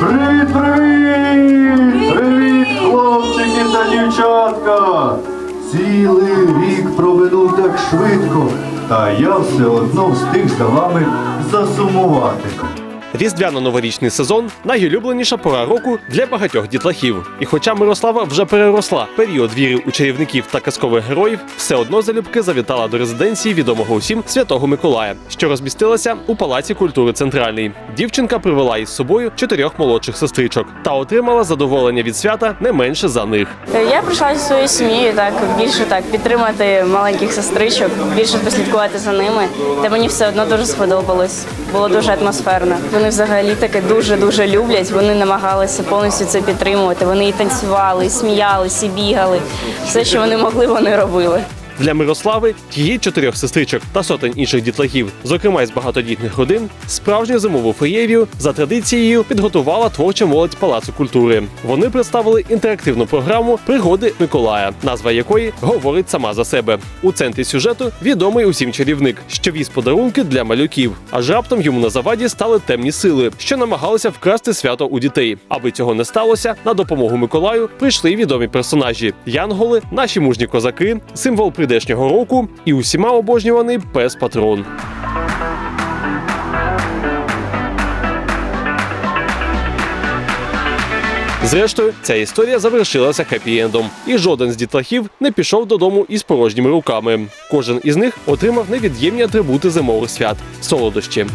Привіт, привіт! Привіт, хлопчики та дівчатка! Цілий рік проминув так швидко, та я все одно встиг за вами засумувати. Різдвяно-новорічний сезон найулюбленіша пора року для багатьох дітлахів. І хоча Мирослава вже переросла період віри у чарівників та казкових героїв, все одно залюбки завітала до резиденції відомого усім святого Миколая, що розмістилася у Палаці культури Центральний. Дівчинка привела із собою чотирьох молодших сестричок та отримала задоволення від свята не менше за них. Я прийшла зі своєю сім'єю так більше так підтримати маленьких сестричок, більше послідкувати за ними. Та мені все одно дуже сподобалось. Було дуже атмосферно. Вони взагалі таке дуже дуже люблять. Вони намагалися повністю це підтримувати. Вони і танцювали, і сміялися, і бігали. Все, що вони могли, вони робили. Для Мирослави, її чотирьох сестричок та сотень інших дітлахів, зокрема із багатодітних родин, справжню зимову феєрію за традицією підготувала творча молодь Палацу культури. Вони представили інтерактивну програму Пригоди Миколая, назва якої говорить сама за себе. У центрі сюжету відомий усім чарівник, що віз подарунки для малюків. Аж раптом йому на заваді стали темні сили, що намагалися вкрасти свято у дітей. Аби цього не сталося, на допомогу Миколаю прийшли відомі персонажі: Янголи, наші мужні козаки, символ прийдешнього року і усіма обожнюваний пес патрон. Зрештою, ця історія завершилася хеппі-ендом, і жоден з дітлахів не пішов додому із порожніми руками. Кожен із них отримав невід'ємні атрибути зимових свят солодощі.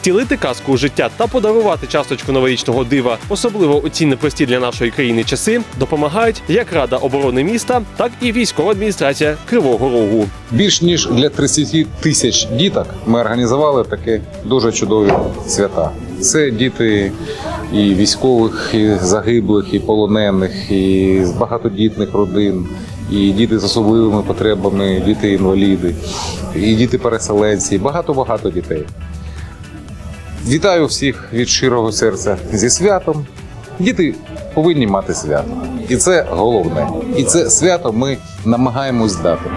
Втілити казку у життя та подарувати часточку новорічного дива, особливо у ці непрості для нашої країни часи, допомагають як Рада оборони міста, так і військова адміністрація Кривого Рогу. Більш ніж для 30 тисяч діток ми організували такі дуже чудові свята. Це діти і військових, і загиблих, і полонених, і з багатодітних родин, і діти з особливими потребами, діти-інваліди, і діти-переселенці, і багато-багато дітей. Вітаю всіх від щирого серця зі святом. Діти повинні мати свято. І це головне. І це свято ми намагаємось дати.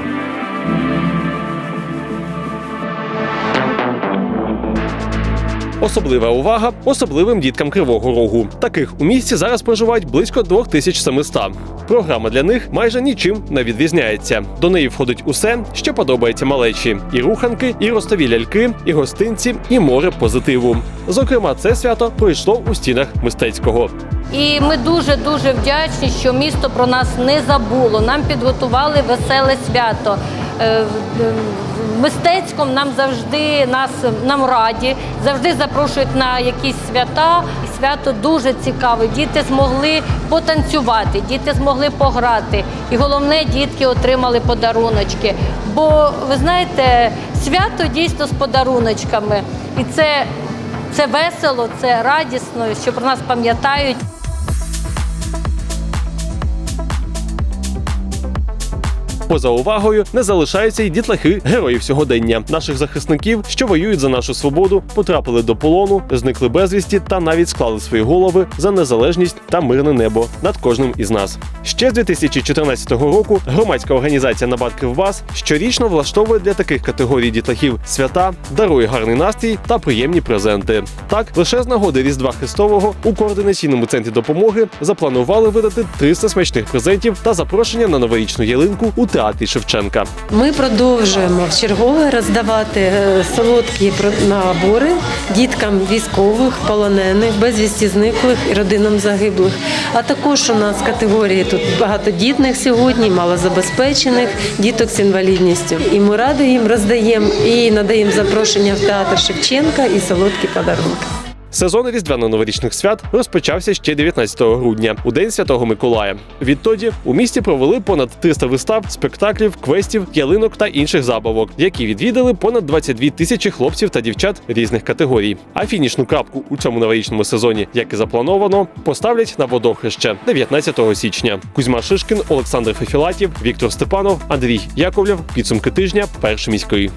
Особлива увага особливим діткам Кривого Рогу. Таких у місті зараз проживають близько 2700. Програма для них майже нічим не відрізняється. До неї входить усе, що подобається малечі: і руханки, і ростові ляльки, і гостинці, і море позитиву. Зокрема, це свято пройшло у стінах мистецького. І ми дуже дуже вдячні, що місто про нас не забуло. Нам підготували веселе свято. Е, В мистецькому нам завжди нас нам раді, завжди запрошують на якісь свята. Свято дуже цікаве. Діти змогли потанцювати, діти змогли пограти. І головне, дітки отримали подаруночки. Бо ви знаєте, свято дійсно з подаруночками. І це, це весело, це радісно, що про нас пам'ятають. Поза увагою не залишаються й дітлахи героїв сьогодення, наших захисників, що воюють за нашу свободу, потрапили до полону, зникли безвісті та навіть склали свої голови за незалежність та мирне небо над кожним із нас. Ще з 2014 року громадська організація Набат Кривбас щорічно влаштовує для таких категорій дітлахів свята, дарує гарний настрій та приємні презенти. Так, лише з нагоди Різдва Христового у координаційному центрі допомоги запланували видати 300 смачних презентів та запрошення на новорічну ялинку у театрі Шевченка. Ми продовжуємо в чергове роздавати е, солодкі набори діткам військових, полонених, безвісті зниклих і родинам загиблих. А також у нас категорії тут багатодітних сьогодні, малозабезпечених, діток з інвалідністю. І ми раді їм роздаємо і надаємо запрошення в театр Шевченка і солодкі подарунки. Сезон різдвяно-новорічних свят розпочався ще 19 грудня, у день Святого Миколая. Відтоді у місті провели понад 300 вистав, спектаклів, квестів, ялинок та інших забавок, які відвідали понад 22 тисячі хлопців та дівчат різних категорій. А фінішну крапку у цьому новорічному сезоні, як і заплановано, поставлять на водохреще 19 січня. Кузьма Шишкін, Олександр Фефілатів, Віктор Степанов, Андрій Яковлєв. Підсумки тижня. Перший міський.